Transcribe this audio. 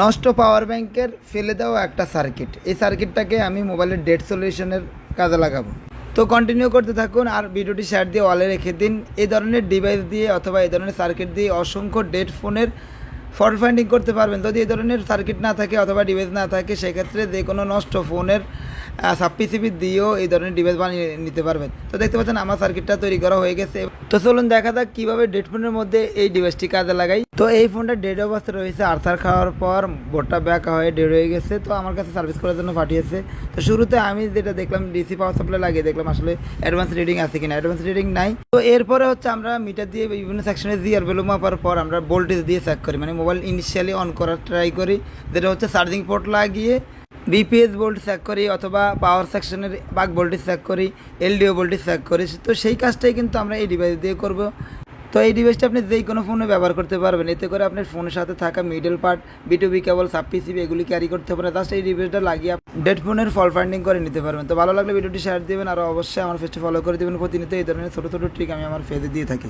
নষ্ট পাওয়ার ব্যাংকের ফেলে দেওয়া একটা সার্কিট এই সার্কিটটাকে আমি মোবাইলের ডেট সলিউশনের কাজে লাগাবো। তো কন্টিনিউ করতে থাকুন আর ভিডিওটি শেয়ার দিয়ে ওয়ালে রেখে দিন। এই ধরনের ডিভাইস দিয়ে অথবা এই ধরনের সার্কিট দিয়ে অসংখ্য ডেট ফোনের ফল্ট ফাইন্ডিং করতে পারবেন। যদি এই ধরনের সার্কিট না থাকে অথবা ডিভাইস না থাকে, সেক্ষেত্রে যে কোনো নষ্ট ফোনের সাবপিসিবি দিয়েও এই ধরনের ডিভাইস বানিয়ে নিতে পারবেন। তো দেখতে পাচ্ছেন আমার সার্কিটটা তৈরি করা হয়ে গেছে। তো চলুন দেখা যাক কীভাবে ডেড ফোনের মধ্যে এই ডিভাইসটি কাজে লাগাই। তো এই ফোনটা ডেড অবস্থায় রয়েছে, আর্থার খাওয়ার পর বোর্ডটা ব্যাক হয়ে ডেড হয়ে গেছে। তো আমার কাছে সার্ভিস করার জন্য পাঠিয়েছে। তো শুরুতে আমি যেটা দেখলাম ডিসি পাওয়ার সাপ্লাই লাগিয়ে দেখলাম, আসলে অ্যাডভান্স রিডিং আছে কিনা অ্যাডভান্স রিডিং নাই। তো এরপরে হচ্ছে আমরা মিটার দিয়ে বিভিন্ন সেকশনে জিআর ভ্যালু মাপার পর আমরা ভোল্টেজ দিয়ে চেক করি। মানে মোবাইল ইনিশিয়ালি অন করার ট্রাই করি। যেটা হচ্ছে চার্জিং পোর্ট লাগিয়ে বিপিএস ভোল্ট চেক করি অথবা পাওয়ার সেকশনের বাক ভোল্টেজ চেক করি এলডিও ভোল্টেজ চেক করি, তো সেই কাজটাই কিন্তু আমরা এই ডিভাইস দিয়ে করব। তো এই ডিভাইসটা আপনি যেই কোনো ফোনে ব্যবহার করতে পারবেন, এতে করে আপনার ফোনের সাথে থাকা middle part B to B cable sub PCB এগুলি ক্যারি করতে পারেন জাস্ট এই ডিভাইসটা লাগিয়ে ডেড ফোনের ফল ফাইন্ডিং করে নিতে পারবেন। তো ভালো লাগলে ভিডিওটি শেয়ার দিবেন, আর অবশ্যই আমার ফেসটি ফলো করে দেবেন। প্রতিনিয়ত এই ধরনের ছোটো ছোটো ট্রিক আমি আমার ফেসে দিয়ে থাকি।